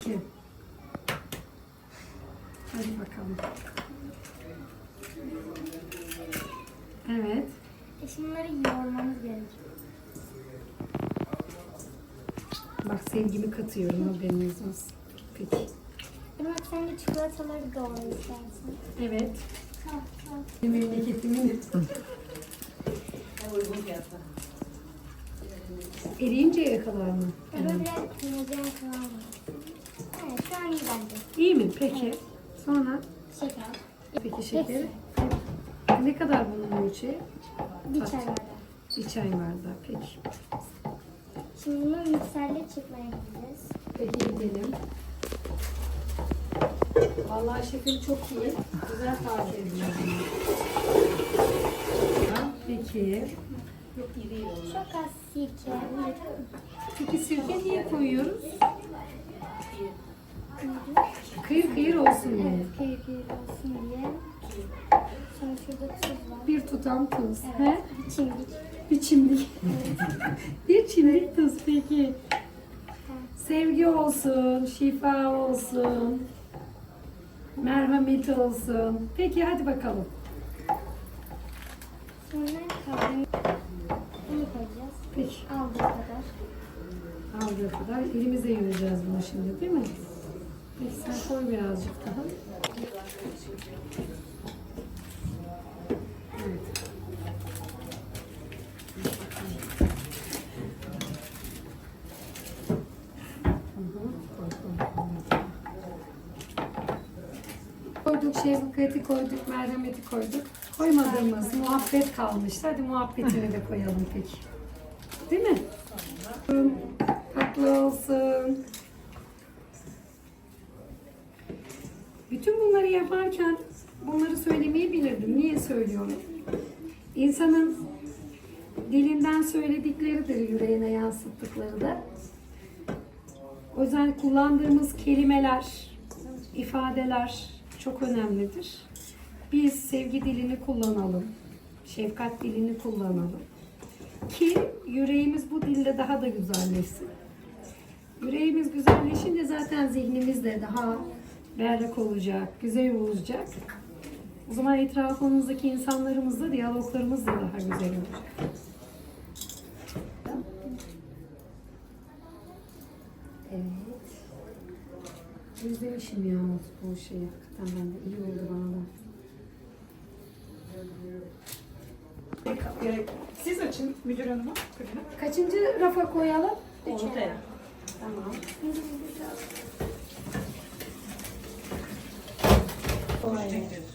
İki. Hadi bakalım. Evet. E şunları yoğurmamız gerekiyor. Bak sevgimi katıyorum haberiniz olsun. Peki. Irmak sen de çikolataları doğru istersen. Evet. Tamam tamam. Memleketimin eriyinceye kadar mı? Böyle biraz kıvam var. Evet şu an iyi bence. İyi mi? Peki. Sonra Şeker. peki şekeri. Ne kadar bunun ölçeği? Bir çay bardağı. Bir çay bardağı. Peki. Şimdi bunu mikserle çırpmaya gideceğiz. Peki gidelim. Vallahi şekeri çok iyi. Güzel tarif ediyorsun. Peki. Çok az sirke. Peki sirke niye koyuyoruz? Kıyır kıyır olsun diye. Evet, kıyır kıyır olsun diye. Sonra şurada tuz var. Bir tutam tuz. He? Evet. Bir çimdik. Bir çimdik. bir çimdik tuz peki. Sevgi olsun, şifa olsun, merhamet olsun. Peki hadi bakalım. Sonra kahveni bunu koyacağız. Peki Aldığı kadar. aldığı kadar elimizle yürüyeceğiz bunu şimdi değil mi? Sen koy birazcık daha. Evet. Koyduk şefkati koyduk, merhameti koyduk. Koymadığımız muhabbet kalmıştı. Hadi muhabbetini de koyalım peki. Değil mi? Bunları yaparken bunları söylemeyi bilirdim. Niye söylüyorum? İnsanın dilinden söyledikleridir yüreğine yansıttıkları da. O yüzden kullandığımız kelimeler, ifadeler çok önemlidir. Biz sevgi dilini kullanalım, şefkat dilini kullanalım. Ki yüreğimiz bu dilde daha da güzelleşsin. Yüreğimiz güzelleşince zaten zihnimiz de daha berrak olacak, güzel olacak. O zaman etrafımızdaki insanlarımızla diyaloglarımız da daha güzel olacak. Evet. Özlemişim ya bu şeyi. Hakikaten ben de iyi oldu bana da. Siz açın müdür hanıma. Kaçıncı rafa koyalım? Ortaya. Tamam. 对。